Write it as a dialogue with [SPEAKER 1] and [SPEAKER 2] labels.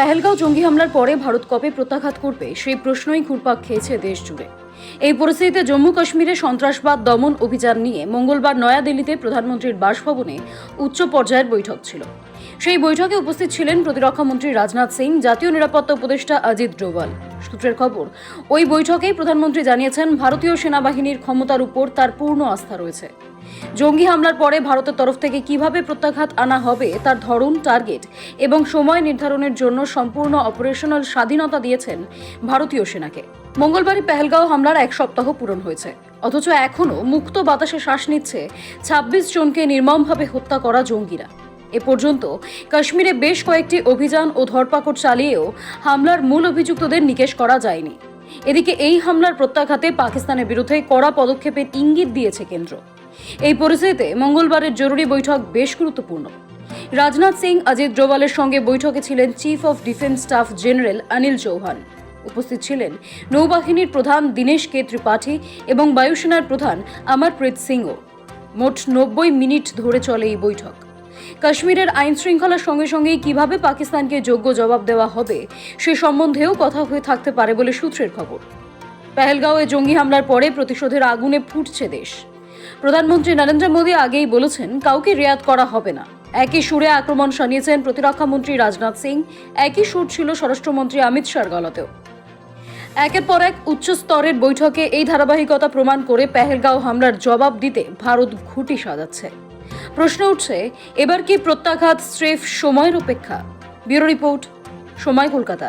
[SPEAKER 1] পেহেলগাঁও জঙ্গি হামলার পরে ভারত কবে প্রত্যাঘাত করবে, সেই প্রশ্নই ঘুরপাক খেয়েছে দেশ জুড়ে। এই পরিস্থিতিতে জম্মু কাশ্মীরে সন্ত্রাসবাদ দমন অভিযান নিয়ে মঙ্গলবার নয়াদিল্লিতে প্রধানমন্ত্রীর বাসভবনে উচ্চ পর্যায়ের বৈঠক ছিল। সেই বৈঠকে উপস্থিত ছিলেন প্রতিরক্ষা মন্ত্রী রাজনাথ সিং, জাতীয় নিরাপত্তা উপদেষ্টা অজিত ডোভাল। সূত্রের খবর, ওই বৈঠকেই প্রধানমন্ত্রী জানিয়েছেন, ভারতীয় সেনাবাহিনীর ক্ষমতার উপর তার পূর্ণ আস্থা রয়েছে। জঙ্গি হামলার পরে ভারতের তরফ থেকে কীভাবে প্রত্যাঘাত আনা হবে, তার ধরন, টার্গেট এবং সময় নির্ধারণের জন্য সম্পূর্ণ অপারেশনাল স্বাধীনতা দিয়েছেন ভারতীয় সেনাকে। মঙ্গলবারই পেহেলগাঁও হামলার এক সপ্তাহ পূরণ হয়েছে। অথচ এখনও মুক্ত বাতাসে শ্বাস নিচ্ছে ছাব্বিশ জনকে নির্মমভাবে হত্যা করা জঙ্গিরা। এ পর্যন্ত কাশ্মীরে বেশ কয়েকটি অভিযান ও ধরপাকড় চালিয়েও হামলার মূল অভিযুক্তদের নিকেশ করা যায়নি। এদিকে এই হামলার প্রত্যাঘাতে পাকিস্তানের বিরুদ্ধে কড়া পদক্ষেপের ইঙ্গিত দিয়েছে কেন্দ্র। এই পরিস্থিতিতে মঙ্গলবারের জরুরি বৈঠক বেশ গুরুত্বপূর্ণ। রাজনাথ সিং, অজিত ডোভালের সঙ্গে বৈঠকে ছিলেন chief of defence staff general Anil Chauhan. উপস্থিত ছিলেন নৌবাহিনীর প্রধান দীনেশ কে ত্রিপাঠী এবং বায়ুসেনার প্রধান অমরপ্রীত সিংও। মোট নব্বই মিনিট ধরে চলে এই বৈঠক। কাশ্মীরের আইন শৃঙ্খলার সঙ্গে সঙ্গেই কীভাবে পাকিস্তানকে যোগ্য জবাব দেওয়া হবে, সে সম্বন্ধেও কথা হয়ে থাকতে পারে বলে সূত্রের খবর। পেহেলগাঁওয়ে জঙ্গি হামলার পরে প্রতিশোধের আগুনে ফুটছে দেশ। প্রধানমন্ত্রী নরেন্দ্র মোদী আগেই বলেছেন, কাউকে রেয়াত করা হবে না। একই সুরে আক্রমণ শানিয়েছেন প্রতিরক্ষা মন্ত্রী রাজনাথ সিং, একই সুর ছিল স্বরাষ্ট্রমন্ত্রী অমিত শাহর গলাতেও। একের পর এক উচ্চ স্তরের বৈঠকে এই ধারাবাহিকতা প্রমাণ করে পেহেলগাঁও হামলার জবাব দিতে ভারত ঘুটি সাজাচ্ছে। প্রশ্ন উঠছে এবার কি প্রত্যাঘাত স্রেফ সময়ের অপেক্ষা? ব্যুরো রিপোর্ট সময় কলকাতা।